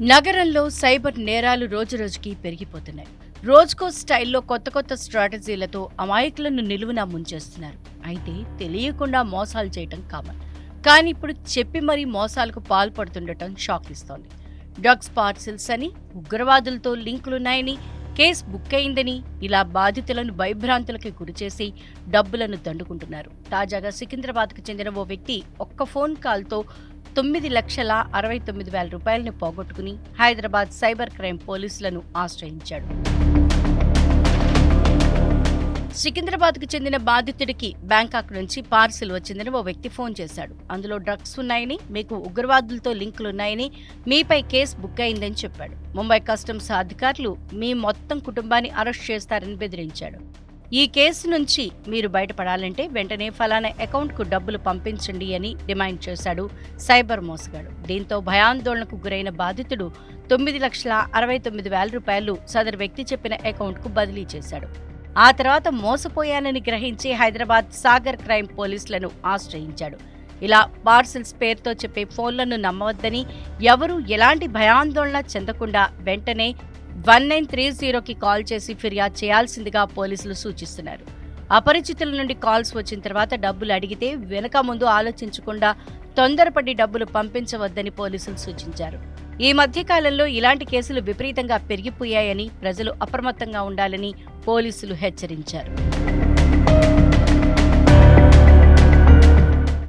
నగరంలో సైబర్ నేరాలు రోజురోజుకి పెరిగిపోతున్నాయి. రోజుకో స్టైల్లో కొత్త కొత్త స్ట్రాటజీలతో అమాయకులను నిలువున ముంచేస్తున్నారు. అయితే తెలియకుండా మోసాలు చేయటం కామన్. కానీ ఇప్పుడు చెప్పి మరీ మోసాలకు పాల్పడుతుండటం షాక్ ఇస్తోంది డ్రగ్స్ పార్సిల్స్ అని ఉగ్రవాదులతో లింకులున్నాయని కేసు బుక్ అయిందని ఇలా బాధితులను భయభ్రాంతులకి గురిచేసి డబ్బులను దండుకుంటున్నారు. తాజాగా సికింద్రాబాద్కు చెందిన ఓ వ్యక్తి ఒక్క ఫోన్ కాల్తో తొమ్మిది లక్షల అరవై తొమ్మిది వేల రూపాయలను పోగొట్టుకుని హైదరాబాద్ సైబర్ క్రైమ్ పోలీసులను ఆశ్రయించాడు. సికింద్రాబాద్కు చెందిన బాధితుడికి బ్యాంకాక్ నుంచి పార్సిల్ వచ్చిందని ఓ వ్యక్తి ఫోన్ చేశాడు. అందులో డ్రగ్స్ ఉన్నాయని మీకు ఉగ్రవాదులతో లింకులున్నాయని మీపై కేసు బుక్ అయిందని చెప్పాడు. ముంబై కస్టమ్స్ అధికారులు మీ మొత్తం కుటుంబాన్ని అరెస్ట్ చేస్తారని బెదిరించాడు. ఈ కేసు నుంచి మీరు బయటపడాలంటే వెంటనే ఫలానా అకౌంట్కు డబ్బులు పంపించండి అని డిమాండ్ చేశాడు సైబర్ మోసగాడు దీంతో భయాందోళనకు గురైన బాధితుడు తొమ్మిది లక్షల అరవై తొమ్మిది వేల రూపాయలు సదరు వ్యక్తి చెప్పిన అకౌంట్కు బదిలీ చేశాడు. ఆ తర్వాత మోసపోయానని గ్రహించి హైదరాబాద్ సాగర్ క్రైమ్ పోలీసులను ఆశ్రయించాడు. ఇలా పార్సిల్స్ పేరుతో చెప్పే ఫోన్లను నమ్మవద్దని ఎవరూ ఎలాంటి భయాందోళన చెందకుండా వెంటనే వన్ నైన్ త్రీ జీరోకి కాల్ చేసి ఫిర్యాదు చేయాల్సిందిగా పోలీసులు సూచిస్తున్నారు. అపరిచితుల నుండి కాల్స్ వచ్చిన తర్వాత డబ్బులు అడిగితే వెనక ముందు ఆలోచించకుండా తొందరపడి డబ్బులు పంపించవద్దని పోలీసులు సూచించారు. ఈ మధ్య కాలంలో ఇలాంటి కేసులు విపరీతంగా పెరిగిపోయాయని ప్రజలు అప్రమత్తంగా ఉండాలని పోలీసులు హెచ్చరించారు.